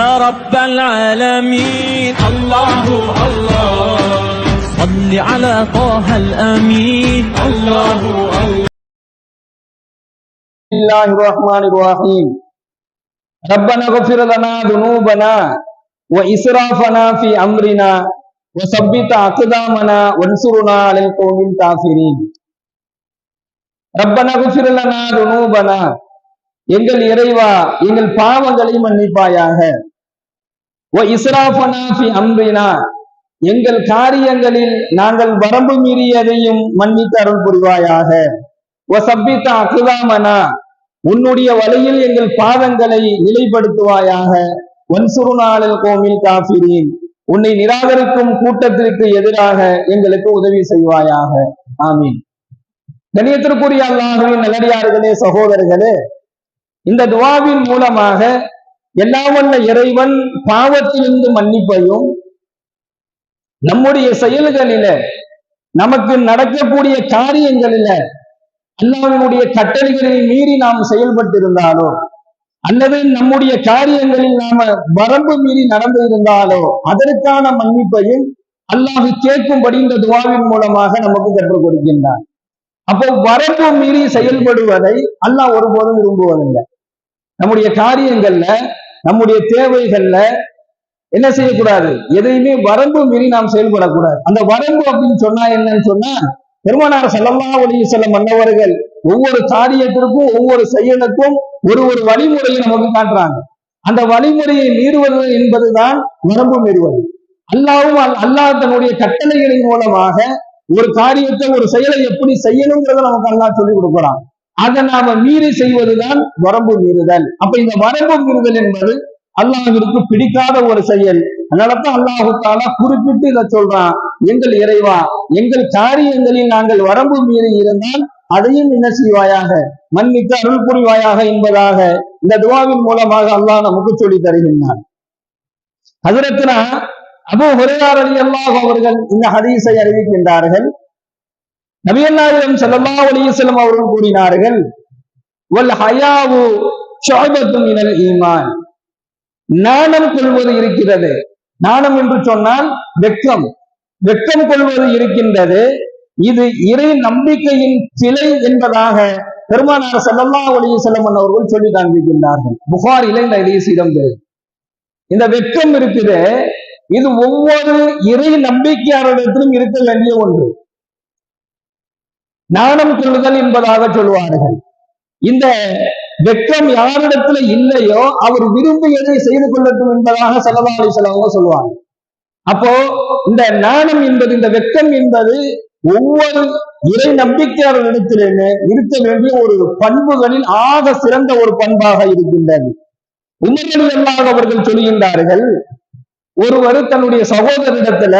يا رب العالمين. الله الله. صل على طه الأمين. الله الله. بسم الله الرحمن الرحيم. ربنا اغفر لنا ذنوبنا وإسرافنا في أمرنا وثبت أقدامنا وانصرنا على القوم الكافرين. ربنا اغفر لنا ذنوبنا எங்கள் இறைவா எங்கள் பாவங்களை மன்னிப்பாயாக. ஓ இஸ்ராஃபனா அம்பினா எங்கள் காரியங்களில் நாங்கள் வரம்பு மீறியதையும் மன்னித்து அருள் புரிவாயாக. ஓ சப்பித்தா அகுதாமனா உன்னுடைய வழியில் எங்கள் பாதங்களை நிலைப்படுத்துவாயாக. வன்சுருநாளல் கோமில் காஃபிரீன் உன்னை நிராகரிக்கும் கூட்டத்திற்கு எதிராக எங்களுக்கு உதவி செய்வாயாக. ஆமீன். கணியத்திற்குரிய அல்லாஹுவின் நல்லடியார்களே சகோதரர்களே இந்த துவாவின் மூலமாக எல்லாவல்ல இறைவன் பாவத்திலிருந்து மன்னிப்பையும் நம்முடைய செயல்களில நமக்கு நடக்கக்கூடிய காரியங்களில அல்லாவினுடைய கட்டளைகளை மீறி நாம் செயல்பட்டிருந்தாலோ அல்லது நம்முடைய காரியங்களில் நாம வரம்பு மீறி நடந்து இருந்தாலோ அதற்கான மன்னிப்பையும் அல்லாஹ் கேட்கும்படி இந்த துவாவின் மூலமாக நமக்கு கற்றுக் கொடுக்கின்றான். அப்போ வரம்பு மீறி செயல்படுவதை அல்லாஹ் ஒருபோதும் விரும்புவதில்லை. நம்முடைய காரியங்கள்ல நம்முடைய தேவைகள்ல என்ன செய்யக்கூடாது? எதையுமே வரம்பு மீறி நாம் செயல்படக்கூடாது. அந்த வரம்பு அப்படின்னு சொன்னா என்னன்னு சொன்னா பெருமானார் ஸல்லல்லாஹு அலைஹி வஸல்லம் மன்னவர்கள் ஒவ்வொரு காரியத்திற்கும் ஒவ்வொரு செயலுக்கும் ஒரு ஒரு வழிமுறையை நமக்கு காட்டுறாங்க. அந்த வழிமுறையை மீறுவது என்பதுதான் வரம்பு மீறுவது. அல்லாவும் அல்லாஹ் தன்னுடைய கட்டளைகளின் மூலமாக ஒரு காரியத்தை ஒரு செயலை எப்படி செய்யணுங்கிறத நமக்கு அல்லாஹ் சொல்லி கொடுக்குறான். அதை நாம மீறி செய்வதுதான் வரம்பு மீறுதல். அப்ப இந்த வரம்பு மீறுதல் என்பது அல்லாஹிற்கு பிடிக்காத ஒரு செயல். அதனாலதான் அல்லாஹு தாலா குறிப்பிட்டு இதை சொல்றான். எங்கள் இறைவா எங்கள் காரியங்களில் நாங்கள் வரம்பு மீறி இருந்தால் அதையும் என்ன செய்வாயாக? மன்னித்து அருள் புரிவாயாக என்பதாக இந்த துவாவின் மூலமாக அல்லாஹ் நமக்கு சொல்லி தருகின்றான். ஹஜரத்னா அபு ஹுரையார் அலி அல்லாஹ் அவர்கள் இந்த ஹதீஸை அறிவிக்கின்றார்கள். நபியல்லாவிடம் ஸல்லல்லாஹு அலைஹி அவர்கள் கூறினார்கள் வல் ஹயாவு ஷுஅபத்தும் இனல் ஈமான். நாணம் கொள்வது இருக்கிறது. நாணம் என்று சொன்னால் வெட்கம். வெட்கம் கொள்வது இருக்கின்றது. இது இறை நம்பிக்கையின் கிளை என்பதாக பெருமானார் ஸல்லல்லாஹு ஒளிய வஸல்லம் அவர்கள் சொல்லி காண்பிக்கின்றார்கள். புகாரில இந்த ஹதீஸ் இடம்பெறும் இந்த வெட்கம் இருக்குது. இது ஒவ்வொரு இறை நம்பிக்கையாளரிடத்திலும் இருக்க வேண்டிய ஒன்று. நாணம் கொள்ளுதல் என்பதாக சொல்லுவார்கள். இந்த வெட்கம் யாரிடத்துல இல்லையோ அவர் விரும்பியதை செய்து கொள்ளட்டும் என்பதாக செலவாளி செலவங்க சொல்லுவாங்க அப்போ இந்த நாணம் என்பது இந்த வெட்கம் என்பது ஒவ்வொரு இறை நம்பிக்கையாளர்களிடத்திலே இருக்க வேண்டிய ஒரு பண்புகளில் ஆக சிறந்த ஒரு பண்பாக இருக்கின்றது. உமர்கள் எல்லாம் அவர்கள் சொல்கின்றார்கள் ஒருவர் தன்னுடைய சகோதரிடத்துல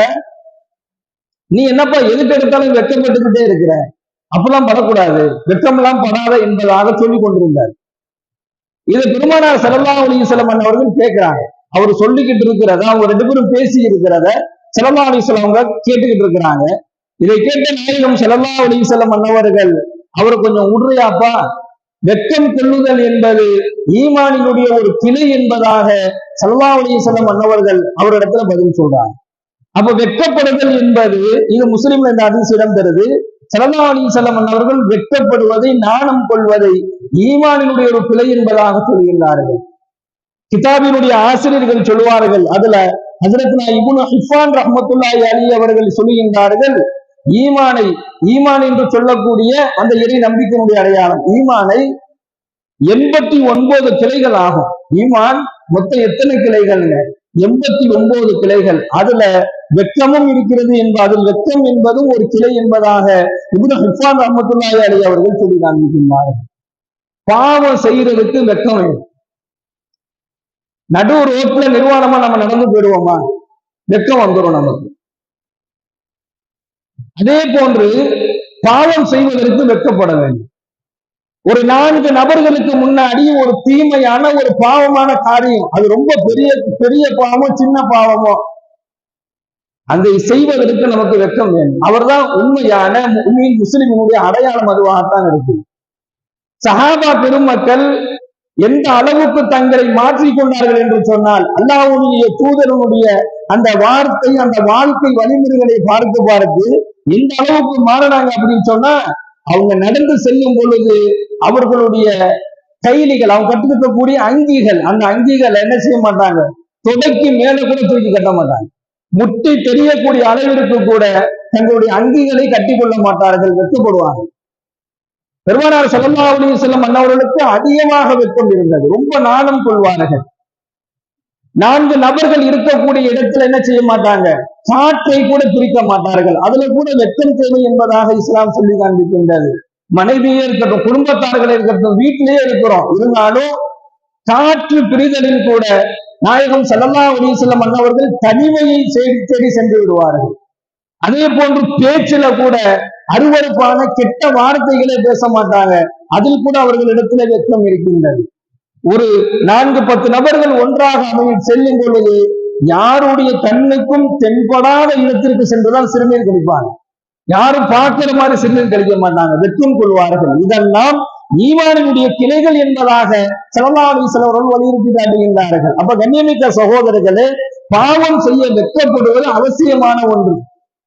நீ என்னப்பா எதுக்கு எடுத்தாலும் வெக்கப்பட்டுக்கிட்டே இருக்கிற? அப்பெல்லாம் படக்கூடாது. வெட்கமெல்லாம் படாத என்பதாக சொல்லிக் கொண்டிருந்தார். இதை பெருமானார் ஸல்லல்லாஹு அலைஹி வஸல்லம் அவர்கள் கேட்கிறாங்க. அவர் சொல்லிக்கிட்டு இருக்கிறத அவங்க ரெண்டு பேரும் பேசி இருக்கிறத ஸல்லல்லாஹு அலைஹி கேட்டுக்கிட்டு இருக்கிறாங்க. இதை கேட்ட நாயகம் ஸல்லல்லாஹு அலைஹி வஸல்லம் அவர்கள் அவர் கொஞ்சம் உடுறையாப்பா வெட்கம் கொள்ளுதல் என்பது ஈமானினுடைய ஒரு கிளை என்பதாக செல்லா அலைஹி வஸல்லம் அவரிடத்துல பதில் சொல்றாங்க. அப்ப வெட்கப்படுதல் என்பது இது முஸ்லிம்ல இந்த அதிர்ச்சி இடம் பெறுது ஸல்லல்லாஹு செல்லமன் அவர்கள் வெட்கப்படுவதை நாணம் கொள்வதை ஈமானினுடைய ஒரு பிழை என்பதாக சொல்கின்றார்கள். கிதாபினுடைய ஆசிரியர்கள் சொல்லுவார்கள் அதுல ஹஜரத்னா இபுன் ஹிஃபான் ரஹமத்துல்லாய் அலி அவர்கள் சொல்லுகின்றார்கள் ஈமானை ஈமான் என்று சொல்லக்கூடிய அந்த இறை நம்பிக்கையினுடைய அடையாளம் ஈமானை எண்பத்தி ஒன்பது கிளைகள் ஆகும். ஈமான் மொத்தம் எத்தனை கிளைகள்ங்க எண்பத்தி ஒன்பது கிளைகள். அதுல வெட்கமும் இருக்கிறது என்பது அதில் வெட்கம் என்பதும் ஒரு கிளை என்பதாக இப்னு ஹிஃபான் அலி அவர்கள் சொல்லி காண்பிக்கின்றார்கள் பாவம் செய்யறதுக்கு வெட்கம் வேணும். நடு ரோட்ல நிர்வாணமா நம்ம நடந்து போயிடுவோமா? வெட்கம் வந்துடும் நமக்கு. அதே போன்று பாவம் செய்வதற்கு வெட்கப்பட வேண்டும். ஒரு நான்கு நபர்களுக்கு முன்னாடி ஒரு தீமையான ஒரு பாவமான காரியம். அது ரொம்ப பெரிய பெரிய பாவமோ சின்ன பாவமோ அதை செய்வதற்கு நமக்கு வெட்கம் வேணும் அவர்தான் உண்மையான உண்மையின் முஸ்லிமினுடைய அடையாளம் அதுவாகத்தான் இருக்கு சஹாபா பெருமக்கள் எந்த அளவுக்கு தங்களை மாற்றிக் கொண்டார்கள் என்று சொன்னால் அல்லாவுடைய தூதரனுடைய அந்த வார்த்தை அந்த வாழ்க்கை வழிமுறைகளை பார்த்து பார்த்து எந்த அளவுக்கு மாறினாங்க அப்படின்னு சொன்னா அவங்க நடந்து செல்லும் பொழுது அவர்களுடைய கைலிகள் அவங்க கட்டுக்கக்கூடிய அங்கிகள் அந்த அங்கிகள் என்ன செய்ய மாட்டாங்க? தொடக்கி மேல கூட தூக்கி கட்ட மாட்டாங்க. முட்டி தெரியக்கூடிய அளவிற்கு கூட தங்களுடைய அங்கிகளை கட்டி கொள்ள மாட்டார்கள் வெட்டுப்படுவார்கள் பெருமானார் ஸல்லல்லாஹு அலைஹி வஸல்லம் அதிகமாக வெட்கம் இருந்தது ரொம்ப நாணம் கொள்வார்கள். நான்கு நபர்கள் இருக்கக்கூடிய இடத்துல என்ன செய்ய மாட்டாங்க? காற்றை கூட பிரிக்க மாட்டார்கள். அதுல கூட வெட்கம் தேவை என்பதாக இஸ்லாம் சொல்லி காண்பிக்கின்றது. மனைவியே இருக்கட்டும் குடும்பத்தார்களே இருக்கட்டும் வீட்டிலேயே இருக்கிறோம். இருந்தாலும் காற்று பிரிதலில் கூட நாயகம் ஸல்லல்லாஹு அலைஹி வஸல்லம் அன்னவர்கள் தனிமையை தேடி தேடி சென்று விடுவார்கள். அதே போன்று பேச்சுல கூட அருவருப்பான கெட்ட வார்த்தைகளை பேச மாட்டாங்க. அதில் கூட அவர்களிடத்துல வெக்கம் இருக்கின்றது. ஒரு நான்கு பத்து நபர்கள் ஒன்றாக அமைய செல்லும் பொழுது யாருடைய கண்ணுக்கும் தென்படாத இடத்திற்கு சென்றுதான் சிறுநீர் கிடைப்பாங்க. யாரும் பார்க்கிற மாதிரி சிறுநீர் கழிக்க மாட்டாங்க. வெட்கம் கொள்வார்கள். இதெல்லாம் ஈமானினுடைய கிளைகள் என்பதாக செலவாணி சிலவர்கள் வலியுறுத்தி காட்டுகின்றார்கள் அப்ப கண்ணியமிக்க சகோதரர்களே பாவம் செய்ய வெட்கப்படுவது அவசியமான ஒன்று.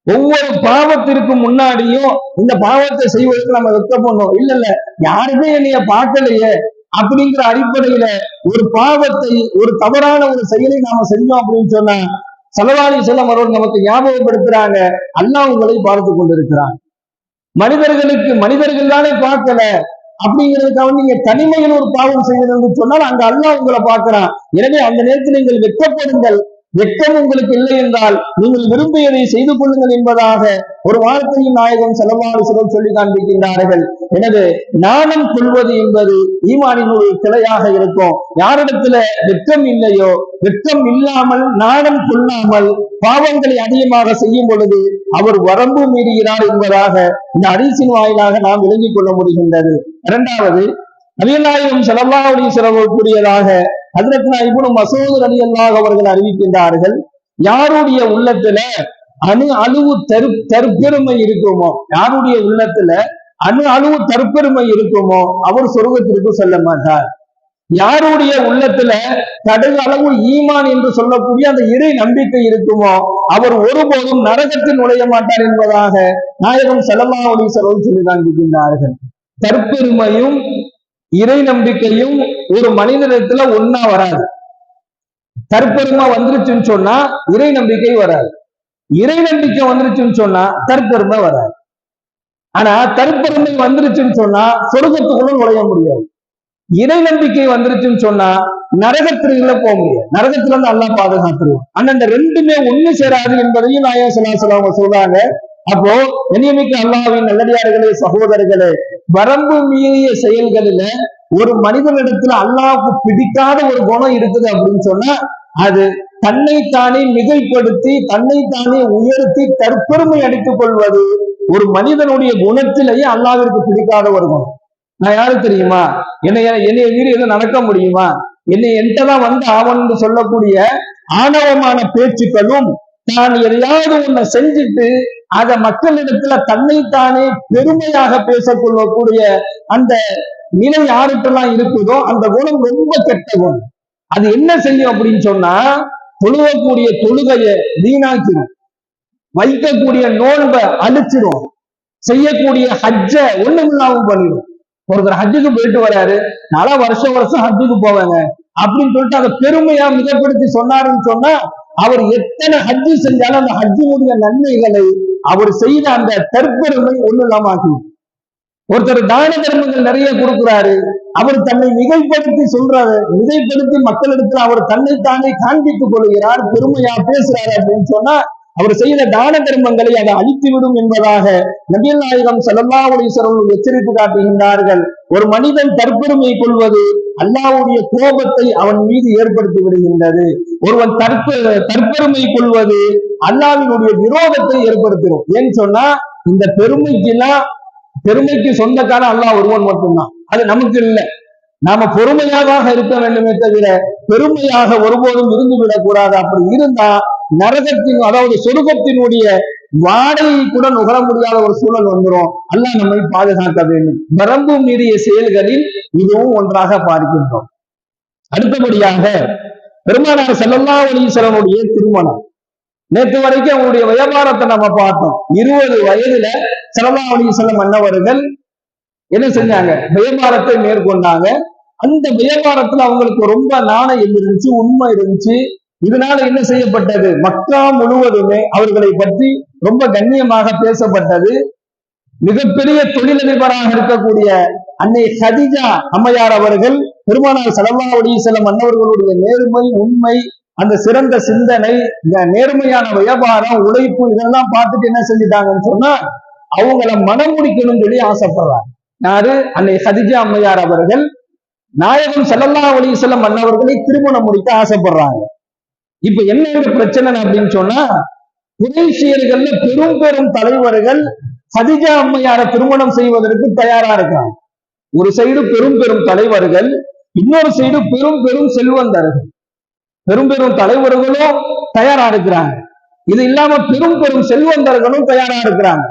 ஒவ்வொரு பாவத்திற்கு முன்னாடியும் இந்த பாவத்தை செய்வதற்கு நம்ம வெட்கப்படணும். இல்ல இல்ல யாருமே என்னைய பார்க்கலையே அப்படிங்கிற அடிப்படையில ஒரு பாவத்தை ஒரு தவறான ஒரு செயலை நாம செஞ்சோம் அப்படின்னு சொன்னா செலவாணி செல்லம் அவர்கள் நமக்கு ஞாபகப்படுத்துறாங்க. அல்லாஹ் உங்களை பார்த்து கொண்டிருக்கிறான். மனிதர்களுக்கு மனிதர்கள் தானே பார்க்கல. அப்படிங்கிறதுக்காக நீங்க தனிமையில் ஒரு பாவம் செய்யணும்னு சொன்னால் அங்க அல்லா உங்களை பார்க்கிறான். எனவே அந்த நேரத்தில் நீங்கள் வெட்கப்படுங்கள். வெட்கம் உங்களுக்கு இல்லை என்றால் நீங்கள் விரும்பியதை செய்து கொள்ளுங்கள் என்பதாக ஒரு வார்த்தையின் நாயகம் செலவாறு சிலர் சொல்லி காண்பிக்கின்றார்கள். எனவே நாணம் கொள்வது என்பது ஈமானின் ஒரு கிளையாக இருக்கும். யாரிடத்துல வெட்கம் இல்லையோ வெட்கம் இல்லாமல் நாணம் கொள்ளாமல் பாவங்களை அதிகமாக செய்யும் பொழுது அவர் வரம்பு மீறுகிறார் என்பதாக இந்த அரிசின் வாயிலாக நாம் விளங்கிக் கொள்ள முடிகின்றது. இரண்டாவது நபியநாயகம் செலவாவுடைய அலைஹி வஸல்லம் அதற்கு ஹஜ்ரத் இப்னு மசூத் அவர்கள் அறிவிக்கின்றார்கள் யாருடைய உள்ளத்துல அணு அணுவு தரு தற்பெருமை இருக்குமோ யாருடைய உள்ளத்துல அணு அணுவு தற்பெருமை இருக்குமோ அவர் சொர்க்கத்திற்கு செல்ல மாட்டார். யாருடைய உள்ளத்துல கடல் அளவு ஈமான் என்று சொல்லக்கூடிய அந்த இறை நம்பிக்கை இருக்குமோ அவர் ஒருபோதும் நரகத்தில் நுழைய மாட்டார் என்பதாக நாயகம் ஸல்லல்லாஹு அலைஹி வஸல்லம் சொல்லி காண்பிக்கின்றார்கள். தற்பெருமையும் இறை நம்பிக்கையும் ஒரு மனிதனிடத்துல ஒன்னா வராது. தற்பெருமை வந்துருச்சுன்னு சொன்னா இறை நம்பிக்கை வராது. இறை நம்பிக்கை வந்துருச்சுன்னு சொன்னா தற்பெருமை வராது. ஆனா தற்பெருமை வந்துருச்சுன்னு சொன்னா சொர்க்கத்துக்குள்ள நுழைய முடியாது. இறை நம்பிக்கை வந்துருச்சுன்னு சொன்னா நரகத்திற்குள்ள போக முடியாது. நரகத்துல இருந்து அல்லா பாதுகாத்துருவோம் ஆனா இந்த ரெண்டுமே ஒண்ணு சேராது என்பதையும் நாயம் சொல்லாசலம் சொல்றாங்க. அப்போ கண்ணியமிக்க அல்லாவின் நல்லடியார்களே சகோதரர்களே வரம்பு மீறிய செயல்களில ஒரு மனிதனிடத்துல அல்லாவுக்கு பிடிக்காத ஒரு குணம் இருக்குது அப்படின்னு சொன்னா அது தன்னைத்தானே மிகைப்படுத்தி தன்னைத்தானே உயர்த்தி தற்பெருமை அடித்துக் கொள்வது ஒரு மனிதனுடைய குணத்திலேயே அல்லாவிற்கு பிடிக்காத ஒரு குணம். நான் யாரு தெரியுமா? என்னை என்னைய மீறி எதுவும் நடக்க முடியுமா? என்னை என்கிட்டதான் வந்து ஆவன்னு சொல்லக்கூடிய ஆணவமான பேச்சுக்களும் நான் எதையாவது ஒண்ண செஞ்சுட்டு அத மக்களிடத்துல தன்னைத்தானே பெருமையாக பேசக்கொள்ளக்கூடிய அந்த நிலை யாருக்கெல்லாம் இருக்குதோ அந்த குணம் ரொம்ப கெட்ட குணம். அது என்ன செய்யும் அப்படின்னு சொன்னா தொழுவக்கூடிய தொழுகையை வீணாக்கிடும் வைக்கக்கூடிய நோன்பை அழிச்சிடும் செய்யக்கூடிய ஹஜ்ஜ ஒண்ணுமில்லாம பண்ணிடும் ஒருத்தர் ஹஜ்ஜுக்கு போயிட்டு வராரு நல்லா வருஷம் வருஷம் ஹஜ்ஜுக்கு போவாங்க அப்படின்னு சொல்லிட்டு அதை பெருமையா மிகப்படுத்தி சொன்னாருன்னு சொன்னா அவர் எத்தனை ஹஜ்ஜு செஞ்சாலும் அந்த ஹஜ்ஜினுடைய நன்மைகளை அவர் செய்த அந்த தற்பெருமை ஒண்ணு இல்லாம ஆக்கிடும் ஒருத்தர் தான தர்மங்கள் நிறைய கொடுக்கிறாரு. அவர் தன்னை மிகைப்படுத்தி சொல்றாரு. மிகைப்படுத்தி மக்களிடத்தில் அவர் தன்னைத்தானே காண்பித்துக் கொள்கிறார் பெருமையா பேசுறாரு அப்படின்னு சொன்னா அவர் செய்த தான தர்மங்களை அதை அழித்து விடும் என்பதாக நபிகள் நாயகம் சல்லல்லாவுடைய உலீஸ்வரர்கள் எச்சரித்து காட்டுகின்றார்கள். ஒரு மனிதன் தற்பெருமை கொள்வது அல்லாவுடைய கோபத்தை அவன் மீது ஏற்படுத்தி விடுகின்றது. ஒருவன் தற்ப தற்பெருமை கொள்வது அல்லாவினுடைய விரோதத்தை ஏற்படுத்திடும் ஏன்னு சொன்னா இந்த பெருமைக்கெல்லாம் பெருமைக்கு சொந்தக்கார அல்லாஹ் ஒருவன் மட்டும்தான். அது நமக்கு இல்லை. நாம பொறுமையாக இருக்க வேண்டுமே தவிர பெருமையாக ஒருபோதும் இருந்து விடக்கூடாது அப்படி இருந்தா நரகத்தின் அதாவது சொருகத்தினுடைய வாடகை கூட நுகர முடியாத ஒரு சூழல் வந்துடும் அல்லா நம்மை பாதுகாக்க வேண்டும். வரம்பு மீறிய செயல்களில் இதுவும் ஒன்றாக பார்க்கின்றோம் அடுத்தபடியாக பெருமானார் செல்லல்லா அலீஸ்வரனுடைய திருமணம். நேற்று வரைக்கும் அவங்களுடைய வியாபாரத்தை நம்ம பார்த்தோம். இருபது வயதுல செலவாவளி அலீஸ்வரம் மன்னவர்கள் என்ன செஞ்சாங்க? வியாபாரத்தை மேற்கொண்டாங்க. அந்த வியாபாரத்துல அவங்களுக்கு ரொம்ப நாணயம் இருந்துச்சு உண்மை இருந்துச்சு. இதனால என்ன செய்யப்பட்டது? மக்கா முழுவதுமே அவர்களை பற்றி ரொம்ப கண்ணியமாக பேசப்பட்டது. மிகப்பெரிய தொழிலதிபராக இருக்கக்கூடிய அன்னை ஹதிஜா அம்மையார் அவர்கள் பெருமானார் சலல்லாவுடைய சில மன்னவர்களுடைய நேர்மை உண்மை அந்த சிறந்த சிந்தனை இந்த நேர்மையான வியாபாரம் உழைப்பு இதெல்லாம் பார்த்துட்டு என்ன செஞ்சிட்டாங்கன்னு சொன்னா அவங்கள மனம் முடிக்கணும்னு சொல்லி ஆசைப்படுறாங்க. யாரு? அன்னை ஹதிஜா அம்மையார் அவர்கள். நாயகம் செல்லல்லா ஒளி செல்லம் மன்னவர்களை திருமணம் முடிக்க ஆசைப்படுறாங்க. இப்ப என்ன பிரச்சனை அப்படின்னு சொன்னா குறைசியர்கள்ல பெரும் பெரும் தலைவர்கள் ஹதிஜா அம்மையார திருமணம் செய்வதற்கு தயாரா இருக்காங்க. ஒரு சைடு பெரும் பெரும் தலைவர்கள் இன்னொரு சைடு பெரும் பெரும் செல்வந்தர்கள். பெரும் பெரும் தலைவர்களும் தயாரா இருக்கிறாங்க. இது இல்லாம பெரும் பெரும் செல்வந்தர்களும் தயாரா இருக்கிறாங்க.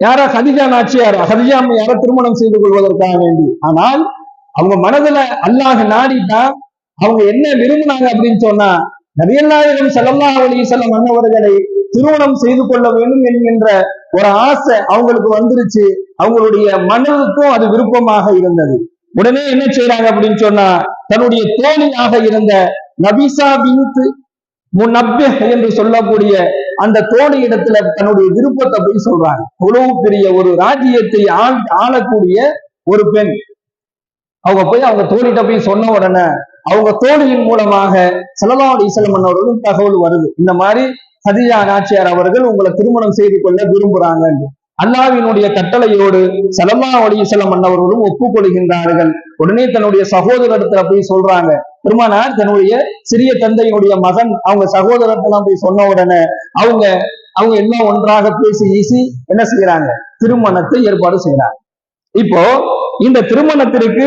யாரா ஹதிஜா நாச்சியார்? ஹதிஜா அம்மையார திருமணம் செய்து கொள்வதற்காக வேண்டி? ஆனால் அவங்க மனதுல அல்லாஹ் நாடிட்டா அவங்க என்ன விரும்பினாங்க அப்படின்னு சொன்னா நபியல்லாயிரம் செல்லல்லா அலி செல்லம் அன்னவர்களை திருமணம் செய்து கொள்ள வேண்டும் என்கின்ற ஒரு ஆசை அவங்களுக்கு வந்துருச்சு. அவங்களுடைய மனதுக்கும் அது விருப்பமாக இருந்தது. உடனே என்ன செய்யறாங்க அப்படின்னு சொன்னா தன்னுடைய தோழியாக இருந்த நபிசா பின்த் முன்னப்ப என்று சொல்லக்கூடிய அந்த தோழி இடத்துல தன்னுடைய விருப்பத்தை போய் சொல்றாங்க. உழவு பெரிய ஒரு ராஜ்யத்தை ஆள் ஆளக்கூடிய ஒரு பெண். அவங்க போய் அவங்க தோழிட்ட போய் சொன்ன உடனே அவங்க தோழியின் மூலமாக செலவா அலிசலம் அவர்களும் தகவல் வருது. இந்த மாதிரி ஹதிஜா நாச்சியார் அவர்கள் உங்களை திருமணம் செய்து கொள்ள விரும்புறாங்க அல்லாவினுடைய கட்டளையோடு சலமா அலிசலம் அன்னவர்களும் ஒப்புக்கொள்கின்றார்கள். உடனே தன்னுடைய சகோதரத்துல போய் சொல்றாங்க. பெருமானார் தன்னுடைய சிறிய தந்தையினுடைய மகன் அவங்க சகோதரத்தெல்லாம் போய் சொன்ன உடனே அவங்க அவங்க எல்லாம் ஒன்றாக பேசி ஈசி என்ன செய்யறாங்க திருமணத்தை ஏற்பாடு செய்யறாங்க இப்போ இந்த திருமணத்திற்கு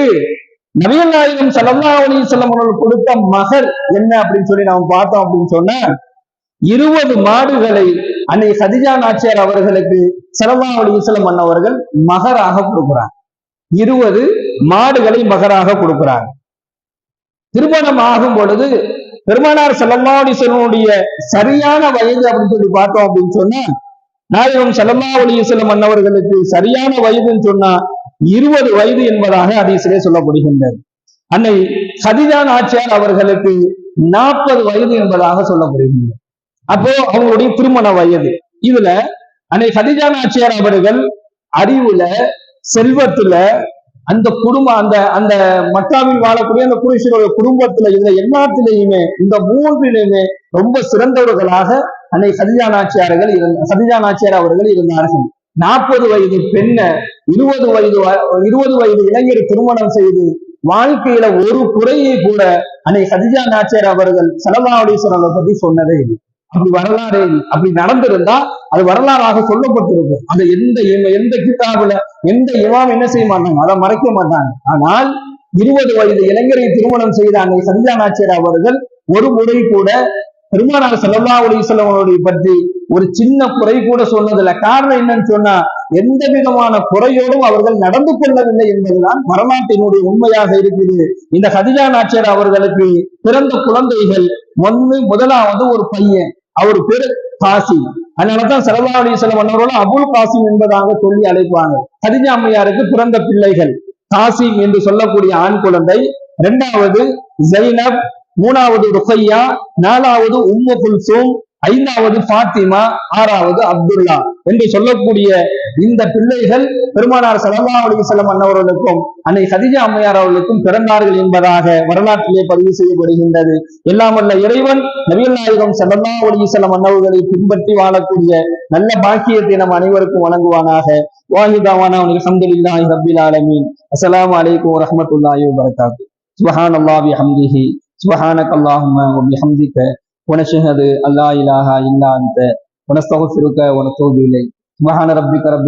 நவீன நாயகம் சலல்லா அலி செல்லம் அவர்கள் கொடுத்த மகர் என்ன அப்படின்னு சொல்லி நாம பார்த்தோம் அப்படின்னு சொன்னா இருபது மாடுகளை அன்னை சதிஜா நாச்சியார் அவர்களுக்கு சலல்லா அலி அண்ணவர்கள் மகராக கொடுக்குறாங்க. இருபது மாடுகளை மகராக கொடுக்குறாங்க. திருமணம் ஆகும் பொழுது பெருமானார் செல்லல்லா செல்வனுடைய சரியான வயது அப்படின்னு சொல்லி பார்த்தோம் அப்படின்னு சொன்னா நாயகம் செல்லல்லா அலி அண்ணவர்களுக்கு சரியான வயதுன்னு சொன்னா இருபது வயது என்பதாக அதிசிலே சொல்லப்படுகின்றது. அன்னை சதிதான் ஆச்சியார் அவர்களுக்கு நாற்பது வயது என்பதாக சொல்லப்படுகின்றது. அப்போ அவங்களுடைய திருமண வயது. இதுல அன்னை சதிஜா நாச்சியார் அவர்கள் அறிவுல செல்வத்துல அந்த குடும்பம் அந்த அந்த மக்காவில் வாழக்கூடிய அந்த குருஷியோட குடும்பத்துல இதுல எல்லாத்திலையுமே இந்த மூன்றிலுமே ரொம்ப சிறந்தவர்களாக அன்னை சதிஜா நாச்சியார்கள் இருந்த சதிஜா நாச்சியார் அவர்கள் இருந்தார்கள். நாற்பது வயது பெண்ணை இருபது வயது இருபது வயது இளைஞர் திருமணம் செய்து வாழ்க்கையில ஒரு குறையை கூட அன்னை சதிஜா நாச்சியார் அவர்கள் செலவாடீஸ்வரரை பத்தி சொன்னதே இல்லை. அப்படி வரலாறு அப்படி நடந்திருந்தா அது வரலாறாக சொல்லப்பட்டிருக்கும். அந்த எந்த எந்த கிட்டாபுல எந்த இமாம் என்ன செய்ய மாட்டாங்க? அதை மறைக்க மாட்டாங்க. ஆனால் இருபது வயது இளைஞரை திருமணம் செய்த அன்னை சந்தியா நாச்சியார் அவர்கள் ஒரு முறை கூட பெருமானார் செல்லல்லா உலகிசல்லவனுடைய பற்றி ஒரு சின்ன குறை கூட சொன்னதுல காரணம் என்னன்னு சொன்னா எந்த விதமான குறையோடும் அவர்கள் நடந்து கொள்ளவில்லை என்பதுதான் வரலாற்றினுடைய உண்மையாக இருக்குது. இந்த ஹதிஜா நாச்சியார் அவர்களுக்கு பிறந்த குழந்தைகள் ஒண்ணு முதலாவது ஒரு பையன். அவர் பேரு காசிம் அதனாலதான் சரலா அலிசல்லம் அன்னவர்களும் அபுல் காசிம் என்பதாக சொல்லி அழைப்பாங்க. கதிஜா அம்மையாருக்கு பிறந்த பிள்ளைகள். காசிம் என்று சொல்லக்கூடிய ஆண் குழந்தை. இரண்டாவது ஜைனப் மூணாவது ருக்கையா நாலாவது உம்மு குல்சூம் ஐந்தாவது பாத்திமா ஆறாவது அப்துல்லா என்று சொல்லக்கூடிய இந்த பிள்ளைகள் பெருமானார் சலல்லா அலி செல்லம் அன்னவர்களுக்கும் அன்னை சதிஜா அம்மையார் அவர்களுக்கும் பிறந்தார்கள் என்பதாக வரலாற்றிலே பதிவு செய்யப்படுகின்றது. எல்லாம் வல்ல இறைவன் நவீன நாயகம் சலல்லா அலி செல்லம் அன்னவர்களை பின்பற்றி வாழக்கூடிய நல்ல பாக்கியத்தை நம் அனைவருக்கும் வழங்குவானாக. வாஹிதாவான அலமதுல்லாஹி ரபில் ஆலமீன். அஸ்லாம் அலைக்கும் வரமத்துல்லாஹி வரகாத்து சுபஹான் அல்லாஹ் ஹம்திஹி சுபஹானக் அல்லாஹும் ونشهد أن لا إله إلا أنت ونستغفرك ونتوب إليك سبحان ربك رب